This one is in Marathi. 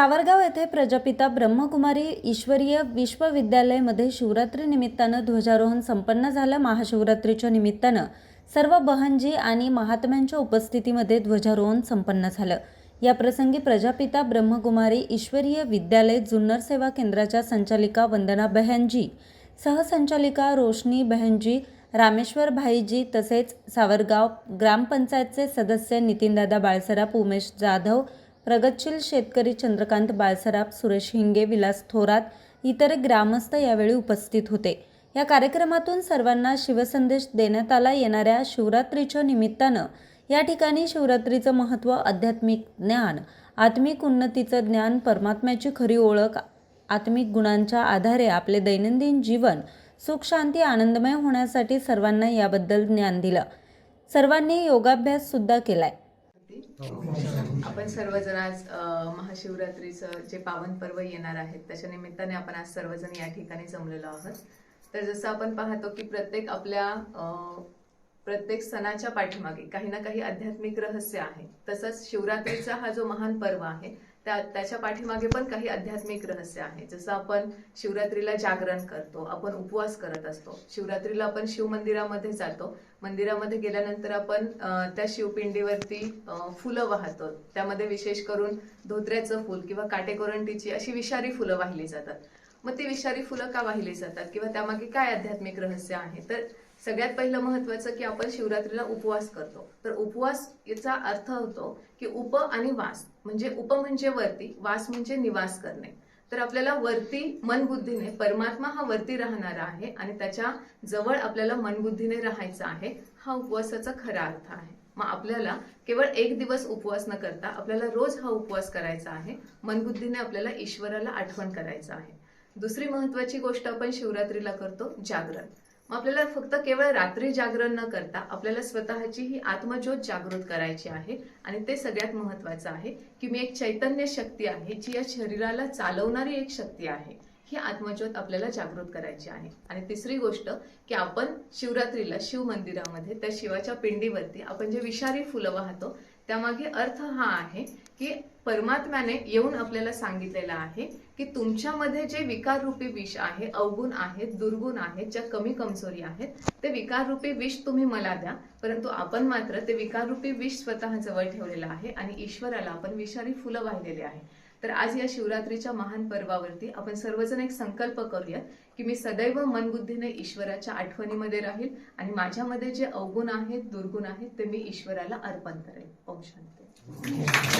सावरगाव येथे प्रजापिता ब्रह्मकुमारी ईश्वरीय विश्वविद्यालयमध्ये शिवरात्री निमित्तानं ध्वजारोहण संपन्न झालं. महाशिवरात्रीच्या निमित्तानं सर्व बहनजी आणि महात्म्यांच्या उपस्थितीमध्ये ध्वजारोहण संपन्न झालं. या प्रसंगी प्रजापिता ब्रह्मकुमारी ईश्वरीय विद्यालय जुन्नर सेवा केंद्राच्या संचालिका वंदना बहनजी सहसंचालिका रोशनी बहनजी रामेश्वर भाईजी तसेच सावरगाव ग्रामपंचायतचे सदस्य नितीनदादा बाळसराप उमेश जाधव प्रगतशील शेतकरी चंद्रकांत बाळसराफ सुरेश हिंगे विलास थोरात इतर ग्रामस्थ यावेळी उपस्थित होते. या कार्यक्रमातून सर्वांना शिवसंदेश देण्यात आला. येणाऱ्या शिवरात्रीच्या निमित्तानं या ठिकाणी शिवरात्रीचं महत्त्व आध्यात्मिक ज्ञान आत्मिक उन्नतीचं ज्ञान परमात्म्याची खरी ओळख आत्मिक गुणांच्या आधारे आपले दैनंदिन जीवन सुख शांती आनंदमय होण्यासाठी सर्वांना याबद्दल ज्ञान दिलं. सर्वांनी योगाभ्यास सुद्धा केलाय आपण सर्वजण आज महाशिवरात्रीचं जे पावन पर्व येणार आहे त्याच्या निमित्ताने आपण आज सर्वजण या ठिकाणी जमलेलो आहोत. तर जसं आपण पाहतो की प्रत्येक आपल्या अ, प्रत्येक सणाच्या पाठीमागे काही ना काही आध्यात्मिक रहस्य आहे. तसंच शिवरात्रीचा हा जो महान पर्व आहे त्या त्याच्या पाठीमागे पण काही आध्यात्मिक रहस्य आहे. जसं आपण शिवरात्रीला जागरण करतो आपण उपवास करत असतो. शिवरात्रीला आपण शिव मंदिरामध्ये जातो. मंदिरामध्ये गेल्यानंतर आपण त्या शिवपिंडीवरती फुलं वाहतो. त्यामध्ये विशेष करून धोत्र्याचं फुल किंवा काटेकोरंटीची अशी विषारी फुलं वाहिली जातात. मग ती विषारी फुलं का वाहिली जातात? किंवा त्यामागे काय आध्यात्मिक रहस्य आहे? तर सगळ्यात पहिलं महत्वाचं की आपण शिवरात्रीला उपवास करतो. तर उपवास याचा अर्थ होतो की उप आणि वास. म्हणजे उप म्हणजे वरती वास म्हणजे निवास करणे. तर आपल्याला वरती मनबुद्धीने परमात्मा हा वरती राहणारा आहे आणि त्याच्याजवळ आपल्याला मनबुद्धीने राहायचं आहे हा उपवासाचा खरा अर्थ आहे. मग आपल्याला केवळ एक दिवस उपवास न करता आपल्याला रोज हा उपवास करायचा आहे मनबुद्धीने आपल्याला ईश्वराला आठवण करायचं आहे. दुसरी महत्वाची गोष्ट आपण शिवरात्रीला करतो जागरण. मग आपल्याला फक्त केवळ रात्री जागरण न करता आपल्याला स्वतःची ही आत्मज्योत जागृत करायची आहे. आणि ते सगळ्यात महत्वाचं आहे की मी एक चैतन्य शक्ती आहे जी या शरीराला चालवणारी एक शक्ती आहे. ही आत्मज्योत आपल्याला जागृत करायची आहे. आणि तिसरी गोष्ट की आपण शिवरात्रीला शिव मंदिरामध्ये त्या शिवाच्या पिंडीवरती आपण जे विषारी फुलं वाहतो त्यामागे अर्थ हा आहे की परमात्म्याने येऊन आपल्याला सांगितलेलं आहे की तुमच्यामध्ये जे विकार रूपी विष आहे अवगुण आहेत दुर्गुण आहेत ज्या कमी कमजोरी आहेत ते विकार रूपी विष तुम्ही मला द्या. परंतु आपण मात्र ते विकार रूपी विष स्वतः जवळ ठेवलेलं आहे आणि ईश्वराला आपण विषारी फुलं वाहिलेली आहे. तर आज या शिवरात्रीच्या महान पर्वावरती आपण सर्वजण एक संकल्प करूयात की मी सदैव मनबुद्धीने ईश्वराच्या आठवणीमध्ये राहील आणि माझ्यामध्ये जे अवगुण आहेत दुर्गुण आहेत ते मी ईश्वराला अर्पण करेल. ओम शांती.